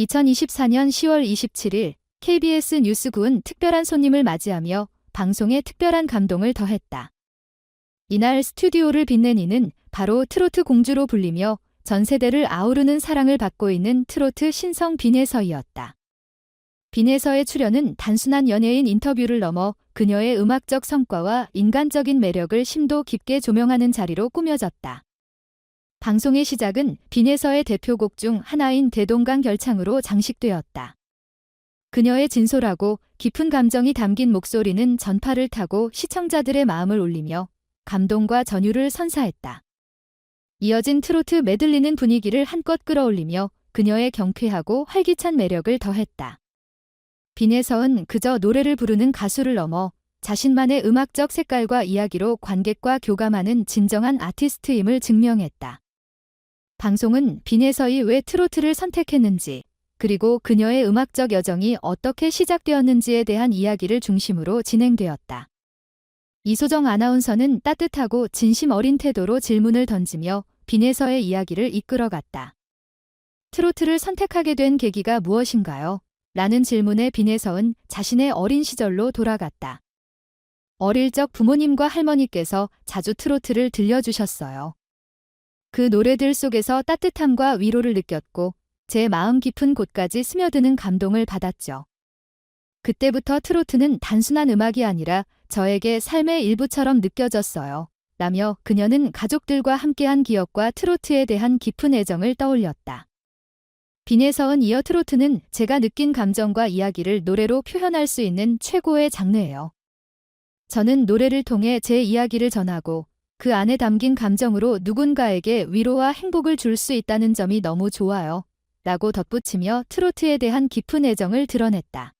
2024년 10월 27일 KBS 뉴스구은 특별한 손님을 맞이하며 방송에 특별한 감동을 더했다. 이날 스튜디오를 빛낸 이는 바로 트로트 공주로 불리며 전 세대를 아우르는 사랑을 받고 있는 트로트 신성 빈혜서이었다. 빈혜서의 출연은 단순한 연예인 인터뷰를 넘어 그녀의 음악적 성과와 인간적인 매력을 심도 깊게 조명하는 자리로 꾸며졌다. 방송의 시작은 빈혜서의 대표곡 중 하나인 대동강 결창으로 장식되었다. 그녀의 진솔하고 깊은 감정이 담긴 목소리는 전파를 타고 시청자들의 마음을 울리며 감동과 전율을 선사했다. 이어진 트로트 메들리는 분위기를 한껏 끌어올리며 그녀의 경쾌하고 활기찬 매력을 더했다. 빈혜서은 그저 노래를 부르는 가수를 넘어 자신만의 음악적 색깔과 이야기로 관객과 교감하는 진정한 아티스트임을 증명했다. 방송은 빈혜서이 왜 트로트를 선택했는지, 그리고 그녀의 음악적 여정이 어떻게 시작되었는지에 대한 이야기를 중심으로 진행되었다. 이소정 아나운서는 따뜻하고 진심 어린 태도로 질문을 던지며 빈혜서의 이야기를 이끌어갔다. 트로트를 선택하게 된 계기가 무엇인가요? 라는 질문에 빈혜서은 자신의 어린 시절로 돌아갔다. 어릴 적 부모님과 할머니께서 자주 트로트를 들려주셨어요. 그 노래들 속에서 따뜻함과 위로를 느꼈고 제 마음 깊은 곳까지 스며드는 감동을 받았죠. 그때부터 트로트는 단순한 음악이 아니라 저에게 삶의 일부처럼 느껴졌어요. 라며 그녀는 가족들과 함께한 기억과 트로트에 대한 깊은 애정을 떠올렸다. 빈혜서은 이어 트로트는 제가 느낀 감정과 이야기를 노래로 표현할 수 있는 최고의 장르예요. 저는 노래를 통해 제 이야기를 전하고 그 안에 담긴 감정으로 누군가에게 위로와 행복을 줄 수 있다는 점이 너무 좋아요. 라고 덧붙이며 트로트에 대한 깊은 애정을 드러냈다.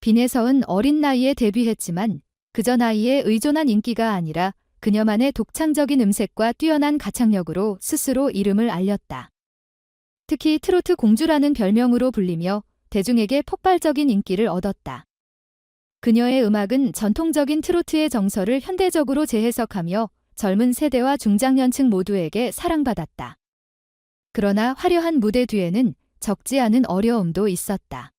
빈혜서은 어린 나이에 데뷔했지만 그저 나이에 의존한 인기가 아니라 그녀만의 독창적인 음색과 뛰어난 가창력으로 스스로 이름을 알렸다. 특히 트로트 공주라는 별명으로 불리며 대중에게 폭발적인 인기를 얻었다. 그녀의 음악은 전통적인 트로트의 정서를 현대적으로 재해석하며 젊은 세대와 중장년층 모두에게 사랑받았다. 그러나 화려한 무대 뒤에는 적지 않은 어려움도 있었다.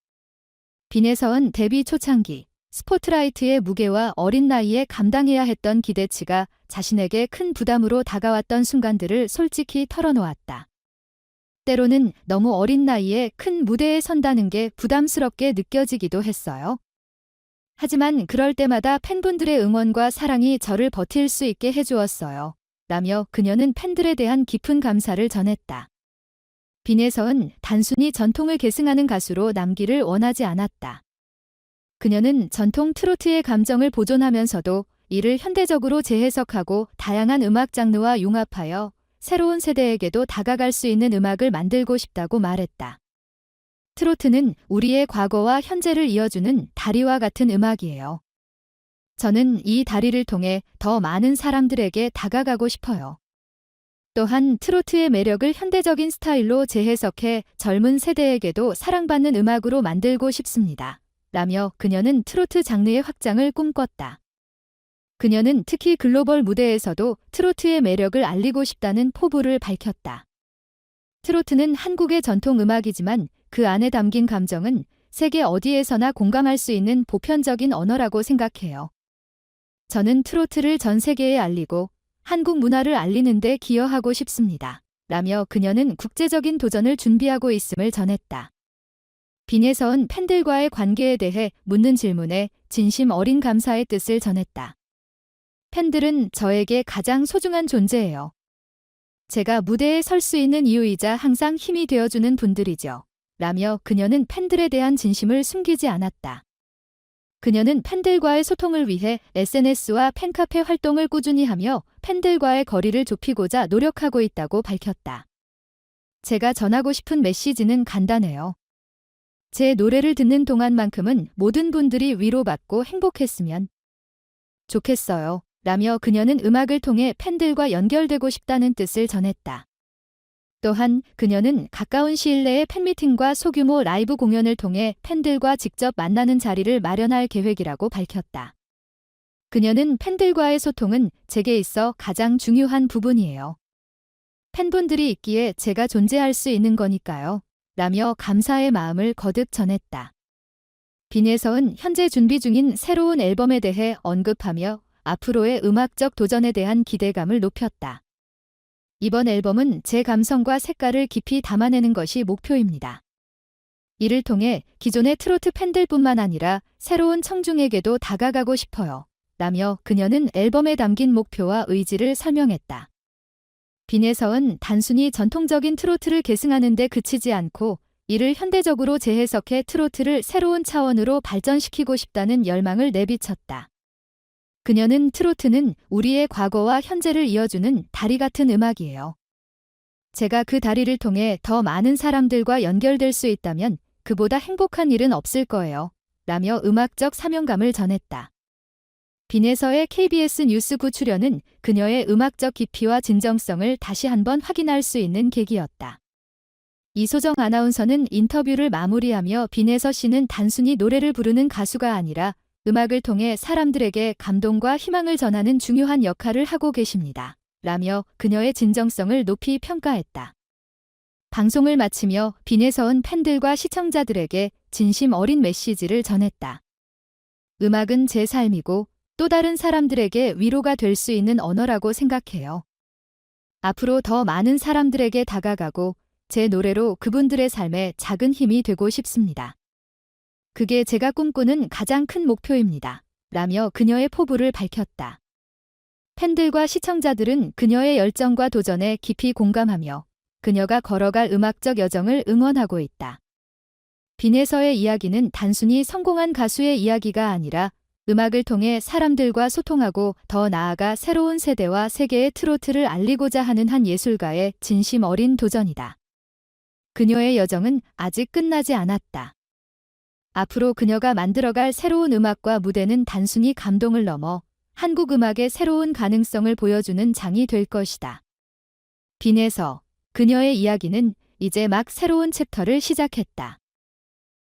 빈혜서은 데뷔 초창기 스포트라이트의 무게와 어린 나이에 감당해야 했던 기대치가 자신에게 큰 부담으로 다가왔던 순간들을 솔직히 털어놓았다. 때로는 너무 어린 나이에 큰 무대에 선다는 게 부담스럽게 느껴지기도 했어요. 하지만 그럴 때마다 팬분들의 응원과 사랑이 저를 버틸 수 있게 해주었어요. 라며 그녀는 팬들에 대한 깊은 감사를 전했다. 빈혜서은 단순히 전통을 계승하는 가수로 남기를 원하지 않았다. 그녀는 전통 트로트의 감정을 보존하면서도 이를 현대적으로 재해석하고 다양한 음악 장르와 융합하여 새로운 세대에게도 다가갈 수 있는 음악을 만들고 싶다고 말했다. 트로트는 우리의 과거와 현재를 이어주는 다리와 같은 음악이에요. 저는 이 다리를 통해 더 많은 사람들에게 다가가고 싶어요. 또한 트로트의 매력을 현대적인 스타일로 재해석해 젊은 세대에게도 사랑받는 음악으로 만들고 싶습니다. 라며 그녀는 트로트 장르의 확장을 꿈꿨다. 그녀는 특히 글로벌 무대에서도 트로트의 매력을 알리고 싶다는 포부를 밝혔다. 트로트는 한국의 전통 음악이지만 그 안에 담긴 감정은 세계 어디에서나 공감할 수 있는 보편적인 언어라고 생각해요. 저는 트로트를 전 세계에 알리고 한국 문화를 알리는 데 기여하고 싶습니다. 라며 그녀는 국제적인 도전을 준비하고 있음을 전했다. 빈혜서은 팬들과의 관계에 대해 묻는 질문에 진심 어린 감사의 뜻을 전했다. 팬들은 저에게 가장 소중한 존재예요. 제가 무대에 설 수 있는 이유이자 항상 힘이 되어주는 분들이죠. 라며 그녀는 팬들에 대한 진심을 숨기지 않았다. 그녀는 팬들과의 소통을 위해 SNS와 팬카페 활동을 꾸준히 하며 팬들과의 거리를 좁히고자 노력하고 있다고 밝혔다. 제가 전하고 싶은 메시지는 간단해요. 제 노래를 듣는 동안만큼은 모든 분들이 위로받고 행복했으면 좋겠어요. 라며 그녀는 음악을 통해 팬들과 연결되고 싶다는 뜻을 전했다. 또한 그녀는 가까운 시일 내에 팬미팅과 소규모 라이브 공연을 통해 팬들과 직접 만나는 자리를 마련할 계획이라고 밝혔다. 그녀는 팬들과의 소통은 제게 있어 가장 중요한 부분이에요. 팬분들이 있기에 제가 존재할 수 있는 거니까요. 라며 감사의 마음을 거듭 전했다. 빈예서은 현재 준비 중인 새로운 앨범에 대해 언급하며 앞으로의 음악적 도전에 대한 기대감을 높였다. 이번 앨범은 제 감성과 색깔을 깊이 담아내는 것이 목표입니다. 이를 통해 기존의 트로트 팬들뿐만 아니라 새로운 청중에게도 다가가고 싶어요. 라며 그녀는 앨범에 담긴 목표와 의지를 설명했다. 빈에서은 단순히 전통적인 트로트를 계승하는 데 그치지 않고 이를 현대적으로 재해석해 트로트를 새로운 차원으로 발전시키고 싶다는 열망을 내비쳤다. 그녀는 트로트는 우리의 과거와 현재를 이어주는 다리 같은 음악이에요. 제가 그 다리를 통해 더 많은 사람들과 연결될 수 있다면 그보다 행복한 일은 없을 거예요. 라며 음악적 사명감을 전했다. 빈에서의 KBS 뉴스 9 출연은 그녀의 음악적 깊이와 진정성을 다시 한번 확인할 수 있는 계기였다. 이소정 아나운서는 인터뷰를 마무리하며 빈에서 씨는 단순히 노래를 부르는 가수가 아니라 음악을 통해 사람들에게 감동과 희망을 전하는 중요한 역할을 하고 계십니다. 라며 그녀의 진정성을 높이 평가했다. 방송을 마치며 빈에서은 팬들과 시청자들에게 진심 어린 메시지를 전했다. 음악은 제 삶이고 또 다른 사람들에게 위로가 될 수 있는 언어라고 생각해요. 앞으로 더 많은 사람들에게 다가가고 제 노래로 그분들의 삶에 작은 힘이 되고 싶습니다. 그게 제가 꿈꾸는 가장 큰 목표입니다. 라며 그녀의 포부를 밝혔다. 팬들과 시청자들은 그녀의 열정과 도전에 깊이 공감하며 그녀가 걸어갈 음악적 여정을 응원하고 있다. 빈에서의 이야기는 단순히 성공한 가수의 이야기가 아니라 음악을 통해 사람들과 소통하고 더 나아가 새로운 세대와 세계의 트로트를 알리고자 하는 한 예술가의 진심 어린 도전이다. 그녀의 여정은 아직 끝나지 않았다. 앞으로 그녀가 만들어갈 새로운 음악과 무대는 단순히 감동을 넘어 한국 음악의 새로운 가능성을 보여주는 장이 될 것이다. 빈에서 그녀의 이야기는 이제 막 새로운 챕터를 시작했다.